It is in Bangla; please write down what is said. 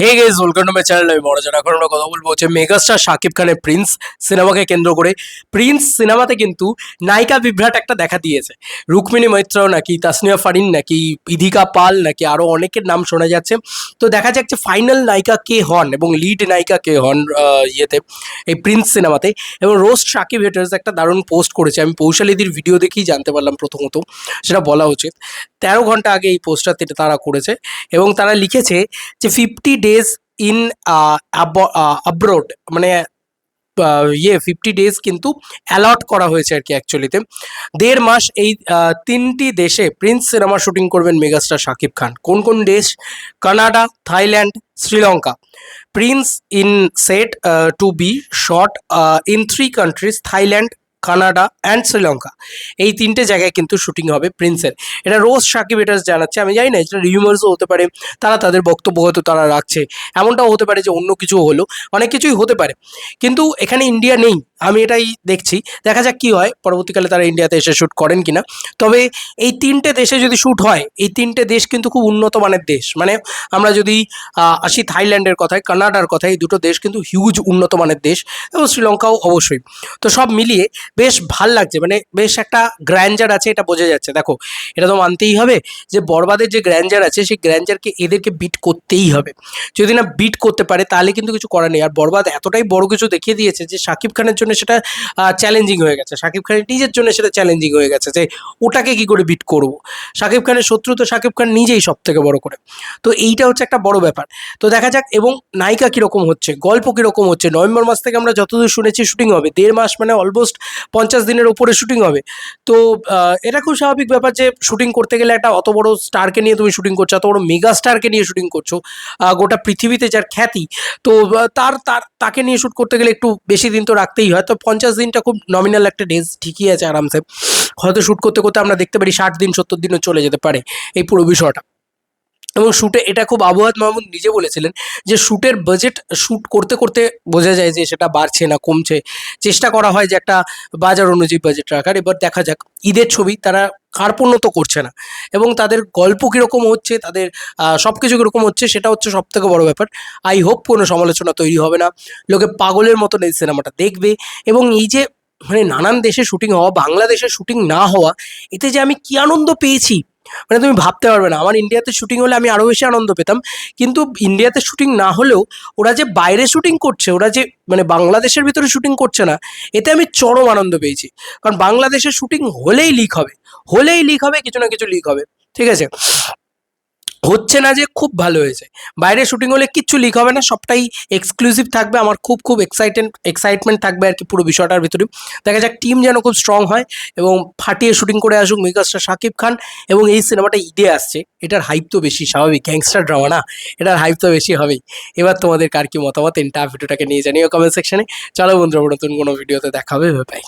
Hey guys welcome to my channel আমি মহারাজান এখন আমরা কথা বলব হচ্ছে মেগাস্টার শাকিব খানের প্রিন্স সিনেমাকে কেন্দ্র করে। প্রিন্স সিনেমাতে কিন্তু নায়িকা বিভ্রাট একটা দেখা দিয়েছে। রুক্মিণী মৈত্র নাকি তাসনিয়া ফারিন নাকি ইধিকা পাল নাকি আরও অনেকের নাম শোনা যাচ্ছে। তো দেখা যাচ্ছে ফাইনাল নায়িকা কে হন এবং লিড নায়িকা কে হন ইয়েতে, এই প্রিন্স সিনেমাতে। এবং রোস্ট শাকিব হেটার্স একটা দারুণ পোস্ট করেছে। আমি পৌশালিদির ভিডিও দেখেই জানতে পারলাম প্রথমত। সেটা বলা উচিত। তেরো ঘণ্টা আগে এই পোস্টটা তারা করেছে এবং তারা লিখেছে যে ফিফটি ডেজ ইন আব্রোড মানে ইয়ে ফিফটি ডেজ কিন্তু অ্যালট করা হয়েছে আর কি অ্যাকচুয়ালিতে দেড় মাস এই তিনটি দেশে প্রিন্স সিনেমা শুটিং করবেন মেগাস্টার শাকিব খান। কোন কোন দেশ? Canada, Thailand, Sri Lanka. Prince in set to be shot in three countries Thailand Canada and Sri Lanka এই তিনটে জায়গায় কিন্তু শুটিং হবে প্রিন্সের এটা রোজ সাকিব এটা জানাচ্ছে, আমি জানি না, এটা রিউমার্সও হতে পারে, তারা তাদের বক্তব্য হয়তো তারা রাখছে। এমনটাও হতে পারে যে অন্য কিছু হলো, অনেক কিছুই হতে পারে। কিন্তু এখানে ইন্ডিয়া নেই, আমি এটাই দেখছি। দেখা যাক কি হয়, পরবর্তীকালে তারা ইন্ডিয়াতে এসে শ্যুট করেন কি না তবে এই তিনটে দেশে যদি শ্যুট হয়, এই তিনটে দেশ কিন্তু খুব উন্নত মানের দেশ। মানে আমরা যদি আসি থাইল্যান্ডের কথায়, কানাডার কথায়, এই দুটো দেশ কিন্তু হিউজ উন্নত মানের দেশ এবং শ্রীলঙ্কাও অবশ্যই। তো সব মিলিয়ে বেশ ভালো লাগছে মানে বেশ একটা গ্র্যান্ডার আছে এটা বোঝা যাচ্ছে। দেখো, এটা তো মানতেই হবে যে বরবাদের যে গ্র্যান্ডার আছে, সেই গ্র্যান্ডারকে এদেরকে বিট করতেই হবে। যদি না বিট করতে পারে, তাহলে কিন্তু কিছু করার নেই। আর বরবাদ এতটাই বড় কিছু দেখিয়ে দিয়েছে যে শাকিব খানের জন্য সেটা চ্যালেঞ্জিং হয়ে গেছে। শাকিব খানের নিজের জন্য সেটা চ্যালেঞ্জিং হয়ে গেছে যে ওটাকে কি করে বিট করব? শাকিব খানের শত্রু তো শাকিব খান নিজেই সব থেকে বড় করে। তো এইটা হচ্ছে একটা বড় ব্যাপার। তো দেখা যাক, এবং নায়িকা কীরকম হচ্ছে, গল্প কীরকম হচ্ছে। নভেম্বর মাস থেকে আমরা যতদূর শুনেছি শুটিং হবে। দেড় মাস মানে অলমোস্ট পঞ্চাশ দিনের উপরে শুটিং হবে। তো এটা খুব স্বাভাবিক ব্যাপার যে শুটিং করতে গেলে একটা অত বড় স্টারকে নিয়ে তুমি শুটিং করছ, অত বড় মেগা স্টারকে নিয়ে শুটিং করছ গোটা পৃথিবীতে যার খ্যাতি, তো তার তার, তাকে নিয়ে শ্যুট করতে গেলে একটু বেশি দিন তো রাখতেই হয়। তো পঞ্চাশ দিনটা খুব নমিনাল একটা ডেজ ঠিকই আছে আরামসে। হয়তো শ্যুট করতে করতে আমরা দেখতে পারি ষাট দিন, সত্তর দিনও চলে যেতে পারে এই পুরো বিষয়টা। এবং শ্যুটে এটা খুব আবহাওয়াত মাহমুদ নিজে বলেছিলেন যে শ্যুটের বাজেট শ্যুট করতে করতে বোঝা যায় যে সেটা বাড়ছে না, কমছে। চেষ্টা করা হয় যে একটা বাজার অনুযায়ী বাজেট রাখার, এবার দেখা যাক। ঈদের ছবি তারা কার্পণ্য তো করছে না এবং তাদের গল্প কীরকম হচ্ছে, তাদের সব কিছু কীরকম হচ্ছে সেটা হচ্ছে সব থেকে বড়ো ব্যাপার। আই হোপ কোনো সমালোচনা তৈরি হবে না। লোকে পাগলের মতন এই সিনেমাটা দেখবে এবং এই যে মানে নানান দেশে শুটিং হওয়া, বাংলাদেশে শুটিং না হওয়া, এতে যে আমি কি আনন্দ পেয়েছি মানে তুমি ভাবতে পারবে না। আমার ইন্ডিয়াতে শুটিং হলে আমি আরও বেশি আনন্দ পেতাম। কিন্তু ইন্ডিয়াতে শুটিং না হলেও ওরা যে বাইরে শুটিং করছে, ওরা যে মানে বাংলাদেশের ভিতরে শুটিং করছে না, এতে আমি চরম আনন্দ পেয়েছি। কারণ বাংলাদেশের শুটিং হলেই লিক হবে। হলেই লিক হবে, কিছু না কিছু লিক হবে। ঠিক আছে? হচ্ছে না যে খুব ভালো হয়েছে। বাইরে শুটিং হলে কিচ্ছু লিক হবে না, সবটাই এক্সক্লুসিভ থাকবে। আমার খুব খুব এক্সাইটেড এক্সাইটমেন্ট থাকবে আর কি পুরো বিষয়টার ভিতরে। দেখা যাক টিম যেন খুব স্ট্রং হয় এবং ফাটিয়ে শুটিং করে আসুক মেগাস্টার শাকিব খান এবং এই সিনেমাটা ঈদে আসছে। এটার হাইপ তো বেশি, স্বাভাবিক। গ্যাংস্টার ড্রামা না? এটার হাইপ তো বেশি হবেই। এবার তোমাদের কার কি মতামত? এন্টার ভিডিওটাকে নিয়ে জানিও কমেন্ট সেকশনে চলো বন্ধুরা, নতুন কোনো ভিডিওতে দেখা হবে বাই